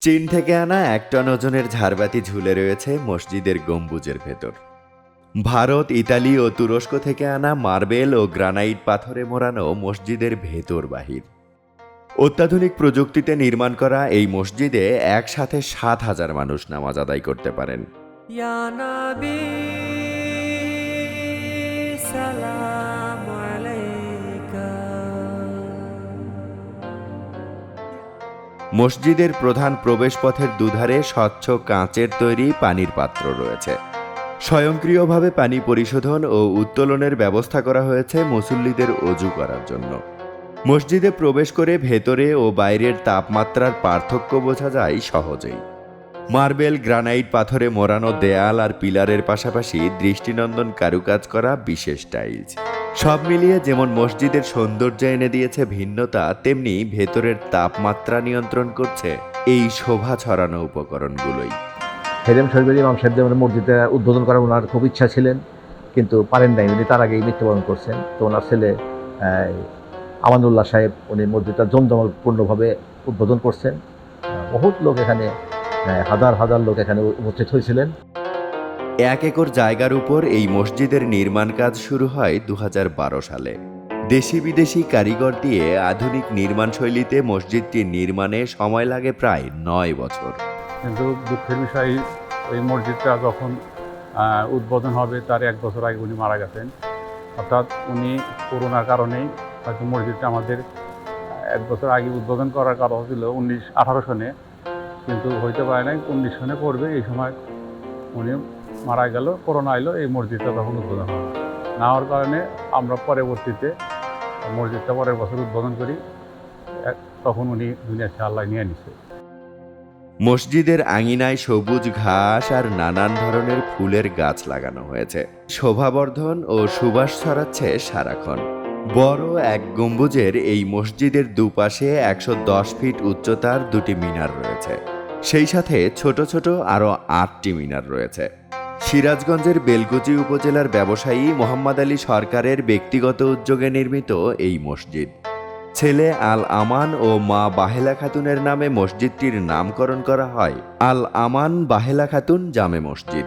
চীন থেকে আনা এক টন ওজনের ঝাড়বাতি ঝুলে রয়েছে মসজিদের গম্বুজের ভেতর। ভারত, ইতালি ও তুরস্ক থেকে আনা মার্বেল ও গ্রানাইট পাথরে মোড়ানো মসজিদের ভেতর বাহির। অত্যাধুনিক প্রযুক্তিতে নির্মাণ করা এই মসজিদে একসাথে সাত হাজার মানুষ নামাজ আদায় করতে পারেন। يا মসজিদের প্রধান প্রবেশপথের দুধারে স্বচ্ছ কাঁচের তৈরি পানির পাত্র রয়েছে। স্বয়ংক্রিয়ভাবে পানি পরিশোধন ও উত্তোলনের ব্যবস্থা করা হয়েছে মুসল্লিদের অজু করার জন্য। মসজিদে প্রবেশ করে ভেতরে ও বাইরের তাপমাত্রার পার্থক্য বোঝা যায় সহজেই। মার্বেল, গ্রানাইট পাথরে মোড়ানো দেয়াল আর পিলারের পাশাপাশি দৃষ্টিনন্দন কারুকাজ করা বিশেষ টাইলস। সব মিলিয়ে যেমন মসজিদের সৌন্দর্য এনে দিয়েছে ভিন্নতা, তেমনি ভেতরের তাপমাত্রা নিয়ন্ত্রণ করছে এই শোভা ছড়ানো উপকরণগুলোই। হেরেম শরীফের ইমাম সাহেব দেবের মসজিদে উদ্বোধন করার ওনার খুব ইচ্ছা ছিলেন, কিন্তু পারেন নাই। উনি তার আগেই মৃত্যুবরণ করছেন। তো ওনার ছেলে আমানুল্লাহ সাহেব, উনি মসজিদটা জমজমপূর্ণভাবে উদ্বোধন করছেন। বহুত লোক এখানে হাজার হাজার লোক এখানে উপস্থিত হয়েছিলেন। এক একর জায়গার উপর এই মসজিদের নির্মাণ কাজ শুরু হয় দু হাজার বারো সালে। দেশি বিদেশি কারিগর দিয়ে আধুনিক নির্মাণ শৈলীতে মসজিদটি নির্মাণে সময় লাগে প্রায় নয় বছর। কিন্তু দুঃখের বিষয় ওই মসজিদটা যখন উদ্বোধন হবে, তার এক বছর আগে উনি মারা গেছেন। অর্থাৎ উনি করোনার কারণেই হয়তো মসজিদটা আমাদের এক বছর আগে উদ্বোধন করার কারণ ছিল উনিশ আঠারো সনে। কিন্তু হইতে পারে নাই, উনিশ সনে করবে এই সময়। উনি মারা গেল, করোনা এলো, এই মসজিদটা তখন উদ্বোধন হবে না হওয়ার কারণে আমরা পরবর্তীতে মসজিদটা পরের বছর উদ্বোধন করি। তখন উনি দুনিয়া আল্লাহ নিয়ে নিছে। মসজিদের আঙিনায় সবুজ ঘাস আর নানান ধরনের ফুলের গাছ লাগানো হয়েছে। শোভাবর্ধন ও সুবাস ছড়াচ্ছে সারাক্ষণ। বড় এক গম্বুজের এই মসজিদের দুপাশে একশো দশ ফিট উচ্চতার দুটি মিনার রয়েছে। সেই সাথে ছোট ছোট আরও আটটি মিনার রয়েছে। সিরাজগঞ্জের বেলকুচি উপজেলার ব্যবসায়ী মোহাম্মদ আলী সরকারের ব্যক্তিগত উদ্যোগে নির্মিত এই মসজিদ। ছেলে আল আমান ও মা বাহেলা খাতুনের নামে মসজিদটির নামকরণ করা হয় আল আমান বাহেলা খাতুন জামে মসজিদ।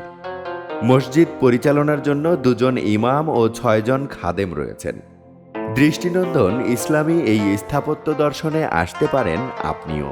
মসজিদ পরিচালনার জন্য দুজন ইমাম ও ছয়জন খাদেম রয়েছেন। দৃষ্টিনন্দন ইসলামী এই স্থাপত্য দর্শনে আসতে পারেন আপনিও।